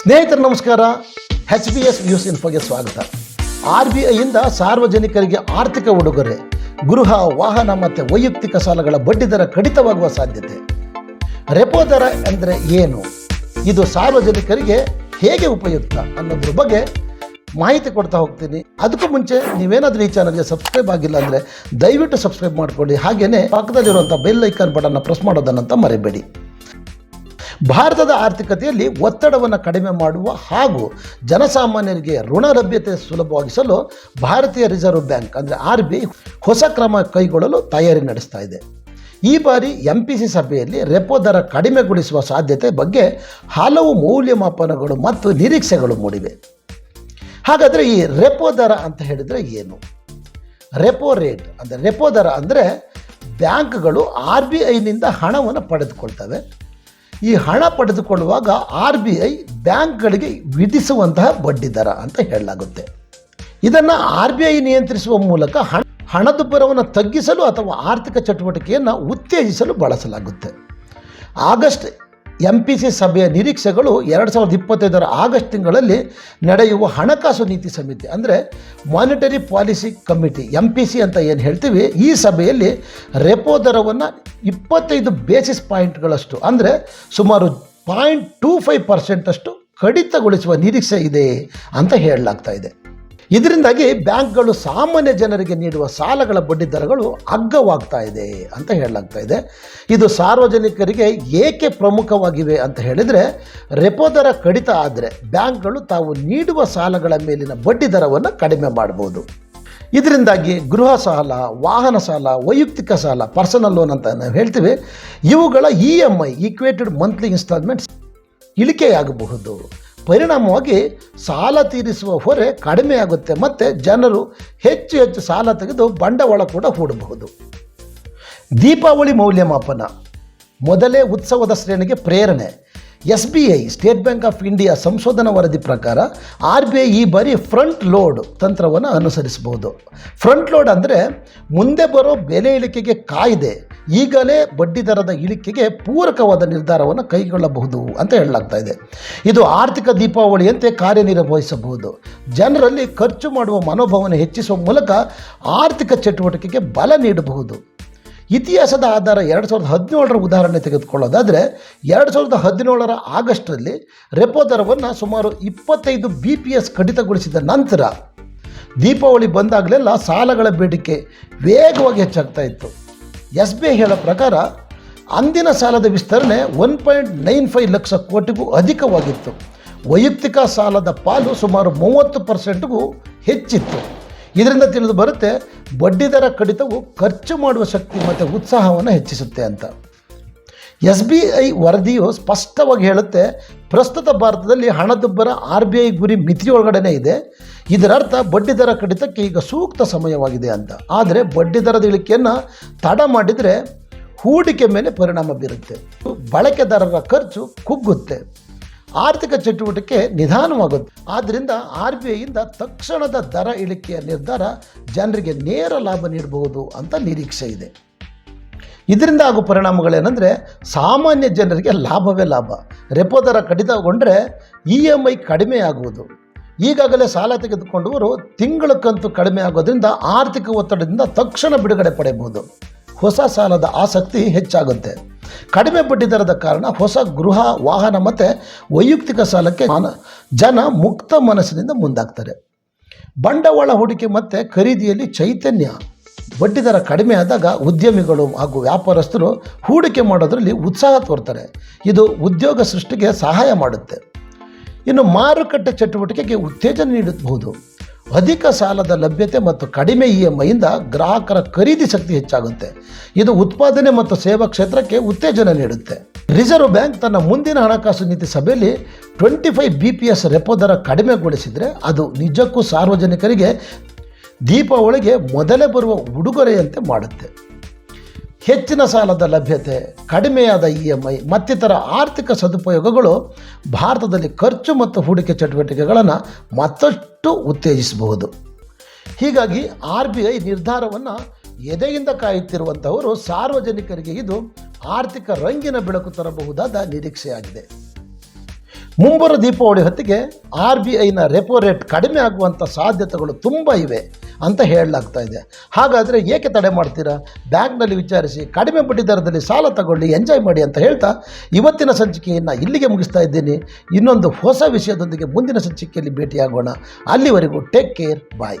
ಸ್ನೇಹಿತರು, ನಮಸ್ಕಾರ. H B S news ಇನ್ಫೋಗೆ ಸ್ವಾಗತ. ಆರ್ ಬಿ ಐಯಿಂದ ಸಾರ್ವಜನಿಕರಿಗೆ ಆರ್ಥಿಕ ಉಡುಗೊರೆ, ಗೃಹ, ವಾಹನ ಮತ್ತು ವೈಯಕ್ತಿಕ ಸಾಲಗಳ ಬಡ್ಡಿದರ ಕಡಿತವಾಗುವ ಸಾಧ್ಯತೆ. ರೆಪೋ ದರ ಅಂದರೆ ಏನು? ಇದು ಸಾರ್ವಜನಿಕರಿಗೆ ಹೇಗೆ ಉಪಯುಕ್ತ ಅನ್ನೋದ್ರ ಬಗ್ಗೆ ಮಾಹಿತಿ ಕೊಡ್ತಾ ಹೋಗ್ತೀನಿ. ಅದಕ್ಕೂ ಮುಂಚೆ ನೀವೇನಾದರೂ ಈ ಚಾನಲ್ಗೆ ಸಬ್ಸ್ಕ್ರೈಬ್ ಆಗಿಲ್ಲ ಅಂದರೆ ದಯವಿಟ್ಟು ಸಬ್ಸ್ಕ್ರೈಬ್ ಮಾಡ್ಕೊಳ್ಳಿ. ಹಾಗೆಯೇ ಪಕ್ಕದಲ್ಲಿರುವಂಥ ಬೆಲ್ ಐಕಾನ್ ಬಟನ್ನ ಪ್ರೆಸ್ ಮಾಡೋದನ್ನಂತ ಮರಿಬೇಡಿ. ಭಾರತದ ಆರ್ಥಿಕತೆಯಲ್ಲಿ ಒತ್ತಡವನ್ನು ಕಡಿಮೆ ಮಾಡುವ ಹಾಗೂ ಜನಸಾಮಾನ್ಯರಿಗೆ ಋಣ ಲಭ್ಯತೆ ಸುಲಭವಾಗಿಸಲು ಭಾರತೀಯ ರಿಸರ್ವ್ ಬ್ಯಾಂಕ್, ಅಂದರೆ ಆರ್ ಬಿ ಹೊಸ ಕ್ರಮ ಕೈಗೊಳ್ಳಲು ತಯಾರಿ ನಡೆಸ್ತಾ ಇದೆ. ಈ ಬಾರಿ ಎಂ ಪಿ ಸಿ ಸಭೆಯಲ್ಲಿ ರೆಪೋ ದರ ಕಡಿಮೆಗೊಳಿಸುವ ಸಾಧ್ಯತೆ ಬಗ್ಗೆ ಹಲವು ಮೌಲ್ಯಮಾಪನಗಳು ಮತ್ತು ನಿರೀಕ್ಷೆಗಳು ಮೂಡಿವೆ. ಹಾಗಾದರೆ ಈ ರೆಪೋ ದರ ಅಂತ ಹೇಳಿದರೆ ಏನು? ರೆಪೋ ರೇಟ್, ಅಂದರೆ ರೆಪೋ ದರ ಅಂದರೆ ಬ್ಯಾಂಕ್ಗಳು ಆರ್ ಬಿ ಐನಿಂದ ಹಣವನ್ನು ಪಡೆದುಕೊಳ್ತವೆ. ಈ ಹಣ ಪಡೆದುಕೊಳ್ಳುವಾಗ ಆರ್ ಬಿ ಐ ಬ್ಯಾಂಕ್ಗಳಿಗೆ ವಿಧಿಸುವಂತಹ ಬಡ್ಡಿ ದರ ಅಂತ ಹೇಳಲಾಗುತ್ತೆ. ಇದನ್ನು ಆರ್ ಬಿ ಐ ನಿಯಂತ್ರಿಸುವ ಮೂಲಕ ಹಣ ಹಣದುಬ್ಬರವನ್ನು ತಗ್ಗಿಸಲು ಅಥವಾ ಆರ್ಥಿಕ ಚಟುವಟಿಕೆಯನ್ನು ಉತ್ತೇಜಿಸಲು ಬಳಸಲಾಗುತ್ತೆ. ಆಗಸ್ಟ್ ಎಂ ಪಿ ಸಿ ಸಭೆಯ ನಿರೀಕ್ಷೆಗಳು ಎರಡು ಸಾವಿರದ ಇಪ್ಪತ್ತೈದರ ಆಗಸ್ಟ್ ತಿಂಗಳಲ್ಲಿ ನಡೆಯುವ ಹಣಕಾಸು ನೀತಿ ಸಮಿತಿ, ಅಂದರೆ monetary policy committee M P C ಅಂತ ಏನು ಹೇಳ್ತೀವಿ, ಈ ಸಭೆಯಲ್ಲಿ ರೆಪೋ ದರವನ್ನು ಇಪ್ಪತ್ತೈದು ಬೇಸಿಸ್ ಪಾಯಿಂಟ್ಗಳಷ್ಟು ಅಂದರೆ ಸುಮಾರು ಪಾಯಿಂಟ್ ಟೂ ಫೈವ್ ಪರ್ಸೆಂಟಷ್ಟು ಕಡಿತಗೊಳಿಸುವ ನಿರೀಕ್ಷೆ ಇದೆ ಅಂತ ಹೇಳಲಾಗ್ತಾ ಇದೆ. ಇದರಿಂದಾಗಿ ಬ್ಯಾಂಕ್ಗಳು ಸಾಮಾನ್ಯ ಜನರಿಗೆ ನೀಡುವ ಸಾಲಗಳ ಬಡ್ಡಿ ದರಗಳು ಅಗ್ಗವಾಗ್ತಾ ಇದೆ ಅಂತ ಹೇಳಲಾಗ್ತಾ ಇದೆ. ಇದು ಸಾರ್ವಜನಿಕರಿಗೆ ಏಕೆ ಪ್ರಮುಖವಾಗಿವೆ ಅಂತ ಹೇಳಿದರೆ, ರೆಪೋ ದರ ಕಡಿತ ಆದರೆ ಬ್ಯಾಂಕ್ಗಳು ತಾವು ನೀಡುವ ಸಾಲಗಳ ಮೇಲಿನ ಬಡ್ಡಿ ದರವನ್ನು ಕಡಿಮೆ ಮಾಡ್ಬೋದು. ಇದರಿಂದಾಗಿ ಗೃಹ ಸಾಲ, ವಾಹನ ಸಾಲ, ವೈಯಕ್ತಿಕ ಸಾಲ, ಪರ್ಸನಲ್ ಲೋನ್ ಅಂತ ನಾವು ಹೇಳ್ತೀವಿ, ಇವುಗಳ E M I equated monthly instalments ಇಳಿಕೆಯಾಗಬಹುದು. ಪರಿಣಾಮವಾಗಿ ಸಾಲ ತೀರಿಸುವ ಹೊರೆ ಕಡಿಮೆಯಾಗುತ್ತೆ ಮತ್ತು ಜನರು ಹೆಚ್ಚು ಹೆಚ್ಚು ಸಾಲ ತೆಗೆದು ಬಂಡವಾಳ ಕೂಡ ಹೂಡಬಹುದು. ದೀಪಾವಳಿ ಮೌಲ್ಯಮಾಪನ. ಮೊದಲೇ ಉತ್ಸವದ ಶ್ರೇಣಿಗೆ ಪ್ರೇರಣೆ. S B I State Bank of India ಸಂಶೋಧನಾ ವರದಿ ಪ್ರಕಾರ ಆರ್ ಬಿ ಐ ಈ ಬಾರಿ ಫ್ರಂಟ್ ಲೋಡ್ ತಂತ್ರವನ್ನು ಅನುಸರಿಸಬಹುದು. ಫ್ರಂಟ್ ಲೋಡ್ ಅಂದರೆ ಮುಂದೆ ಬರೋ ಬೆಲೆ ಇಳಿಕೆಗೆ ಕಾಯ್ದೆ, ಈಗಲೇ ಬಡ್ಡಿ ದರದ ಇಳಿಕೆಗೆ ಪೂರಕವಾದ ನಿರ್ಧಾರವನ್ನು ಕೈಗೊಳ್ಳಬಹುದು ಅಂತ ಹೇಳಲಾಗ್ತಾ ಇದೆ. ಇದು ಆರ್ಥಿಕ ದೀಪಾವಳಿಯಂತೆ ಕಾರ್ಯನಿರ್ವಹಿಸಬಹುದು. ಜನರಲ್ಲಿ ಖರ್ಚು ಮಾಡುವ ಮನೋಭಾವನೆ ಹೆಚ್ಚಿಸುವ ಮೂಲಕ ಆರ್ಥಿಕ ಚಟುವಟಿಕೆಗೆ ಬಲ ನೀಡಬಹುದು. ಇತಿಹಾಸದ ಆಧಾರ ಎರಡು ಸಾವಿರದ ಹದಿನೇಳರ ಉದಾಹರಣೆ ತೆಗೆದುಕೊಳ್ಳೋದಾದರೆ, ಎರಡು ಸಾವಿರದ ಹದಿನೇಳರ ಆಗಸ್ಟಲ್ಲಿ ರೆಪೋ ದರವನ್ನು ಸುಮಾರು ಇಪ್ಪತ್ತೈದು ಬಿ ಪಿ ಎಸ್ ಕಡಿತಗೊಳಿಸಿದ ನಂತರ ದೀಪಾವಳಿ ಬಂದಾಗಲೆಲ್ಲ ಸಾಲಗಳ ಬೇಡಿಕೆ ವೇಗವಾಗಿ ಹೆಚ್ಚಾಗ್ತಾ ಇತ್ತು. ಎಸ್ ಬಿ ಐ ಹೇಳೋ ಪ್ರಕಾರ ಅಂದಿನ ಸಾಲದ ವಿಸ್ತರಣೆ one point nine five lakh ಕೋಟಿಗೂ ಅಧಿಕವಾಗಿತ್ತು. ವೈಯಕ್ತಿಕ ಸಾಲದ ಪಾಲು ಸುಮಾರು ಮೂವತ್ತು ಪರ್ಸೆಂಟ್ಗೂ ಹೆಚ್ಚಿತ್ತು. ಇದರಿಂದ ತಿಳಿದು ಬರುತ್ತೆ ಬಡ್ಡಿದರ ಕಡಿತವು ಖರ್ಚು ಮಾಡುವ ಶಕ್ತಿ ಮತ್ತು ಉತ್ಸಾಹವನ್ನು ಹೆಚ್ಚಿಸುತ್ತೆ ಅಂತ. ಎಸ್ ಬಿ ಐ ವರದಿಯು ಸ್ಪಷ್ಟವಾಗಿ ಹೇಳುತ್ತೆ, ಪ್ರಸ್ತುತ ಭಾರತದಲ್ಲಿ ಹಣದುಬ್ಬರ ಆರ್ ಬಿ ಐ ಗುರಿ ಮಿತಿಯೊಳಗಡೆನೇ ಇದೆ. ಇದರರ್ಥ ಬಡ್ಡಿದರ ಕಡಿತಕ್ಕೆ ಈಗ ಸೂಕ್ತ ಸಮಯವಾಗಿದೆ ಅಂತ. ಆದರೆ ಬಡ್ಡಿದರದ ಇಳಿಕೆಯನ್ನು ತಡ ಮಾಡಿದರೆ ಹೂಡಿಕೆ ಮೇಲೆ ಪರಿಣಾಮ ಬೀರುತ್ತೆ. ಬಳಕೆದಾರರ ಖರ್ಚು ಕುಗ್ಗುತ್ತೆ. ಆರ್ಥಿಕ ಚಟುವಟಿಕೆ ನಿಧಾನವಾಗುತ್ತೆ ಆದ್ದರಿಂದ ಆರ್ ಬಿ ಐಯಿಂದ ತಕ್ಷಣದ ದರ ಇಳಿಕೆಯ ನಿರ್ಧಾರ ಜನರಿಗೆ ನೇರ ಲಾಭ ನೀಡಬಹುದು ಅಂತ ನಿರೀಕ್ಷೆ ಇದೆ. ಇದರಿಂದ ಆಗುವ ಪರಿಣಾಮಗಳೇನೆಂದರೆ ಸಾಮಾನ್ಯ ಜನರಿಗೆ ಲಾಭವೇ ಲಾಭ. ರೆಪೋ ದರ ಕಡಿತಗೊಂಡರೆ ಇ ಎಂ ಐ ಕಡಿಮೆ ಆಗುವುದು. ಈಗಾಗಲೇ ಸಾಲ ತೆಗೆದುಕೊಂಡವರು ತಿಂಗಳ ಕಂತು ಕಡಿಮೆ ಆಗೋದ್ರಿಂದ ಆರ್ಥಿಕ ಒತ್ತಡದಿಂದ ತಕ್ಷಣ ಬಿಡುಗಡೆ ಪಡೆಯಬಹುದು. ಹೊಸ ಸಾಲದ ಆಸಕ್ತಿ ಹೆಚ್ಚಾಗುತ್ತೆ. ಕಡಿಮೆ ಬಡ್ಡಿ ದರದ ಕಾರಣ ಹೊಸ ಗೃಹ ವಾಹನ ಮತ್ತು ವೈಯಕ್ತಿಕ ಸಾಲಕ್ಕೆ ಜನ ಮುಕ್ತ ಮನಸ್ಸಿನಿಂದ ಮುಂದಾಗ್ತಾರೆ. ಬಂಡವಾಳ ಹೂಡಿಕೆ ಮತ್ತು ಖರೀದಿಯಲ್ಲಿ ಚೈತನ್ಯ. ಬಡ್ಡಿದರ ಕಡಿಮೆ ಆದಾಗ ಉದ್ಯಮಿಗಳು ಹಾಗೂ ವ್ಯಾಪಾರಸ್ಥರು ಹೂಡಿಕೆ ಮಾಡೋದರಲ್ಲಿ ಉತ್ಸಾಹ ತೋರ್ತಾರೆ. ಇದು ಉದ್ಯೋಗ ಸೃಷ್ಟಿಗೆ ಸಹಾಯ ಮಾಡುತ್ತೆ. ಇನ್ನು ಮಾರುಕಟ್ಟೆ ಚಟುವಟಿಕೆಗೆ ಉತ್ತೇಜನ ನೀಡಬಹುದು. ಅಧಿಕ ಸಾಲದ ಲಭ್ಯತೆ ಮತ್ತು ಕಡಿಮೆ ಇ ಎಂ ಐಯಿಂದ ಗ್ರಾಹಕರ ಖರೀದಿ ಶಕ್ತಿ ಹೆಚ್ಚಾಗುತ್ತೆ. ಇದು ಉತ್ಪಾದನೆ ಮತ್ತು ಸೇವಾ ಕ್ಷೇತ್ರಕ್ಕೆ ಉತ್ತೇಜನ ನೀಡುತ್ತೆ. ರಿಸರ್ವ್ ಬ್ಯಾಂಕ್ ತನ್ನ ಮುಂದಿನ ಹಣಕಾಸು ನೀತಿ ಸಭೆಯಲ್ಲಿ twenty five B P S repo ದರ ಕಡಿಮೆಗೊಳಿಸಿದರೆ ಅದು ನಿಜಕ್ಕೂ ಸಾರ್ವಜನಿಕರಿಗೆ ದೀಪಾವಳಿಗೆ ಮೊದಲೇ ಬರುವ ಉಡುಗೊರೆಯಂತೆ ಮಾಡುತ್ತೆ. ಹೆಚ್ಚಿನ ಸಾಲದ ಲಭ್ಯತೆ, ಕಡಿಮೆಯಾದ ಇ ಎಂ ಐ, ಮತ್ತಿತರ ಆರ್ಥಿಕ ಸದುಪಯೋಗಗಳು ಭಾರತದಲ್ಲಿ ಖರ್ಚು ಮತ್ತು ಹೂಡಿಕೆ ಚಟುವಟಿಕೆಗಳನ್ನು ಮತ್ತಷ್ಟು ಉತ್ತೇಜಿಸಬಹುದು. ಹೀಗಾಗಿ ಆರ್ ಬಿ ಐ ನಿರ್ಧಾರವನ್ನು ಎದೆಯಿಂದ ಕಾಯುತ್ತಿರುವಂಥವರು ಸಾರ್ವಜನಿಕರಿಗೆ ಇದು ಆರ್ಥಿಕ ರಂಗಿನ ಬೆಳಕು ತರಬಹುದಾದ ನಿರೀಕ್ಷೆಯಾಗಿದೆ. ಮುಂಬರುವ ದೀಪಾವಳಿ ಹೊತ್ತಿಗೆ ಆರ್ ಬಿ ಐನ ರೆಪೋ ರೇಟ್ ಕಡಿಮೆ ಆಗುವಂಥ ಸಾಧ್ಯತೆಗಳು ತುಂಬ ಇವೆ. ಅಂತ ಹೇಳಲಾಗ್ತಾ ಇದೆ. ಹಾಗಾದರೆ ಏಕೆ ತಡೆ ಮಾಡ್ತೀರಾ? ಬ್ಯಾಂಕ್ನಲ್ಲಿ ವಿಚಾರಿಸಿ, ಕಡಿಮೆ ಬಡ್ಡಿ ದರದಲ್ಲಿ ಸಾಲ ತಗೊಳ್ಳಿ, ಎಂಜಾಯ್ ಮಾಡಿ ಅಂತ ಹೇಳ್ತಾ ಇವತ್ತಿನ ಸಂಚಿಕೆಯನ್ನು ಇಲ್ಲಿಗೆ ಮುಗಿಸ್ತಾ ಇದ್ದೀನಿ. ಇನ್ನೊಂದು ಹೊಸ ವಿಷಯದೊಂದಿಗೆ ಮುಂದಿನ ಸಂಚಿಕೆಯಲ್ಲಿ ಭೇಟಿಯಾಗೋಣ. ಅಲ್ಲಿವರೆಗೂ ಟೇಕ್ ಕೇರ್ ಬಾಯ್